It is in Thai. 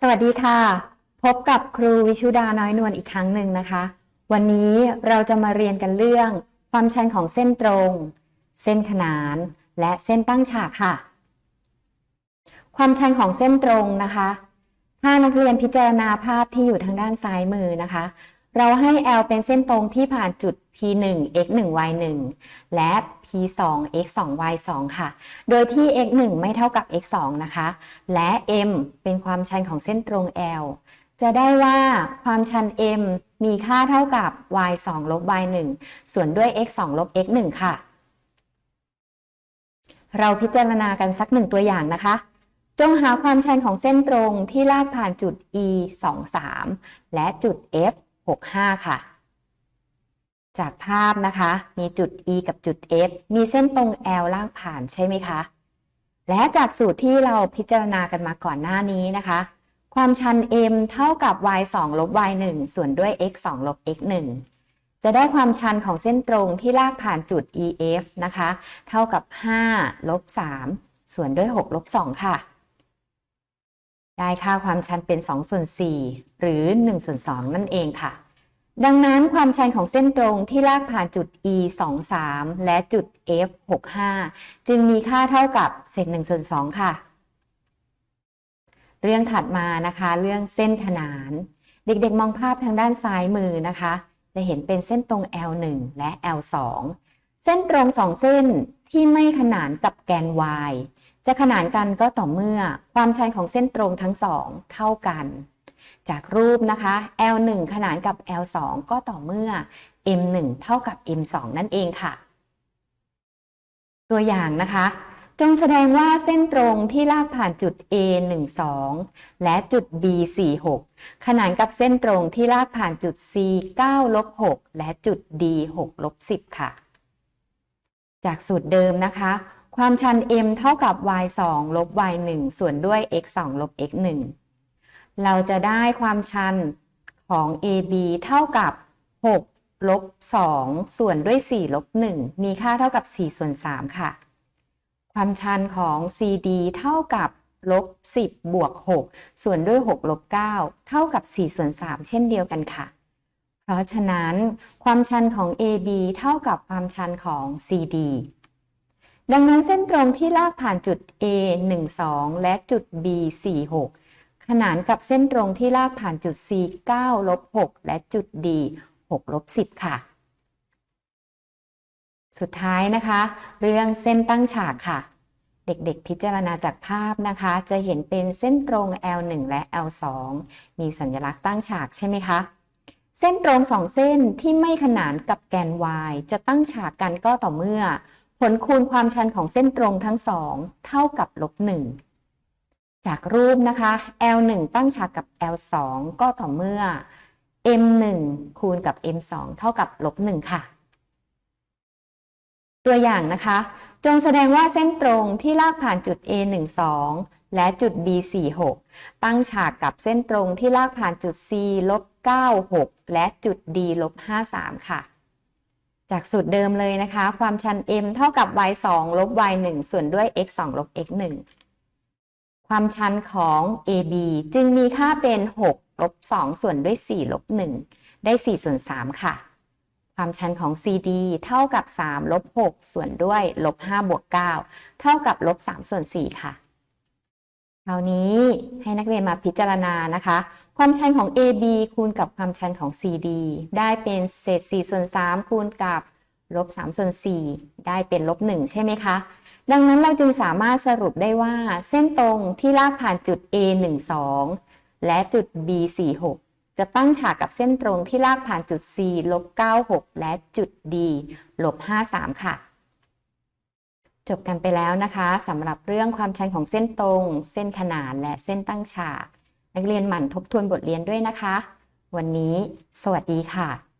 สวัสดีค่ะ พบกับครูวิชุดาน้อยนวลอีกครั้งหนึ่งนะคะ วันนี้เราจะมาเรียนกันเรื่อง ความชันของเส้นตรง เส้นขนาน และเส้นตั้งฉากค่ะ ความชันของเส้นตรงนะคะ ถ้านักเรียนพิจารณาภาพที่อยู่ทางด้านซ้ายมือนะคะ เราให้ L เป็นเส้นตรงที่ผ่านจุด P1 x 1 y 1และ P2 x 2 y 2ค่ะ โดยที่ x 1ไม่เท่ากับ x 2นะคะ และ m เป็นความชันของเส้นตรง L จะได้ว่าความชัน m มีค่าเท่ากับ y 2ลบ y 1ส่วนด้วย x 2ลบ x 1ค่ะ เราพิจารณากันสักหนึ่งตัวอย่างนะคะ จงหาความชันของเส้นตรงที่ลากผ่านจุด e 2 3และจุด f 6 5 ค่ะ จากภาพนะคะ มีจุด e กับจุด f มีเส้นตรง l ลากผ่านใช่ไหมคะ และจากสูตรที่เราพิจารณากันมาก่อนหน้านี้นะคะ ความชัน m เท่ากับ y 2ลบ y 1ส่วนด้วย x 2ลบ x 1จะได้ความชันของเส้นตรงที่ลากผ่านจุด ef นะคะ เท่ากับ 5 ลบ 3 ส่วนด้วย 6 ลบ 2 ค่ะ ได้ค่าความชันเป็น2ส่วน4หรือ1ส่วน2นั่นเองค่ะ ดังนั้นความชันของเส้นตรงที่ลากผ่านจุด e 2 3และจุด f 6 5จึงมีค่าเท่ากับเศษ1ส่วน2ค่ะ เรื่องถัดมานะคะ เรื่องเส้นขนาน เด็กๆ มองภาพทางด้านซ้ายมือนะคะ จะเห็นเป็นเส้นตรง L1 และ L2 เส้นตรงสองเส้นที่ไม่ขนานกับแกน y จะขนานกันก็ต่อเมื่อความชันของเส้นตรงทั้งสองเท่ากัน จากรูปนะคะ L1 ขนานกับ L2 ก็ต่อเมื่อ M1 เท่ากับ M2 นั่นเองค่ะ ตัวอย่างนะคะ จงแสดงว่าเส้นตรงที่ลากผ่านจุด A12 และจุด B46 ขนานกับเส้นตรงที่ลากผ่านจุด C9 ลบ6และจุด D6 ลบ10 ค่ะ จากสูตรเดิมนะคะ ความชัน m เท่ากับ y 2ลบ y 1ส่วนด้วย x 2ลบ x 1เราจะได้ความชันของ ab เท่ากับ 6 ลบ 2 ส่วนด้วย 4 ลบ 1 มีค่าเท่ากับ 4 ส่วน 3 ค่ะ ความชันของ cd เท่ากับลบ 10 บวก 6 ส่วนด้วย 6 ลบ 9 เท่ากับ 4 ส่วน 3 เช่นเดียวกันค่ะ เพราะฉะนั้น ความชันของ AB เท่ากับความชันของ CD ดังนั้นเส้นตรงที่ลากผ่านจุด A 1 2 และจุด B 4 6 ขนานกับเส้นตรงที่ลากผ่านจุด C 9ลบ6และจุด D 6ลบ10 ค่ะ สุดท้ายนะคะ เรื่องเส้นตั้งฉากค่ะ เด็กๆพิจารณาจากภาพนะคะ จะเห็นเป็นเส้นตรง L1 และ L2 มีสัญลักษณ์ตั้งฉากใช่ไหมคะเส้นตรงสองเส้นที่ไม่ขนานกับแกน y จะตั้งฉากกันก็ต่อเมื่อ ลคูณความชันของเส้นตรงทั้งสองเท่ากับลบ1จากรูปนะคะ L1 ตั้งฉากกับ L2 ก็ต่อเมื่อ M1 คูณกับ M2 เท่ากับลบ1ค่ะ ตัวอย่างนะคะ จงแสดงว่าเส้นตรงที่ลากผ่านจุด A12 และจุด B46 ตั้งฉากกับเส้นตรงที่ลากผ่านจุด C ลบ96และจุด D ลบ53ค่ะ จากสูตรเดิมเลยนะคะ ความชัน m เท่ากับ y 2ลบ y 1ส่วนด้วย x 2ลบ x 1ความชันของ ab จึงมีค่าเป็น 6 ลบ 2 ส่วนด้วย 4 ลบ 1 ได้ 4 ส่วน 3 ค่ะ ความชันของ cd เท่ากับ 3 ลบ 6 ส่วนด้วย ลบ 5 บวก 9 เท่ากับ ลบ 3 ส่วน 4 ค่ะ คราวนี้ให้นักเรียนมาพิจารณานะคะ ความชันของ AB คูณกับความชันของ CD ได้เป็นเศษ4ส่วน3คูณกับลบ3ส่วน4ได้เป็นลบ1ใช่ไหมคะ ดังนั้นเราจึงสามารถสรุปได้ว่าเส้นตรงที่ลากผ่านจุด A12 และจุด B46 จะตั้งฉากกับเส้นตรงที่ลากผ่านจุด C ลบ96และจุด D ลบ53 ค่ะ จบกันไปแล้วนะคะสำหรับเรื่องความชันของเส้นตรง เส้นขนานและเส้นตั้งฉาก นักเรียนหมั่นทบทวนบทเรียนด้วยนะคะ วันนี้ สวัสดีค่ะ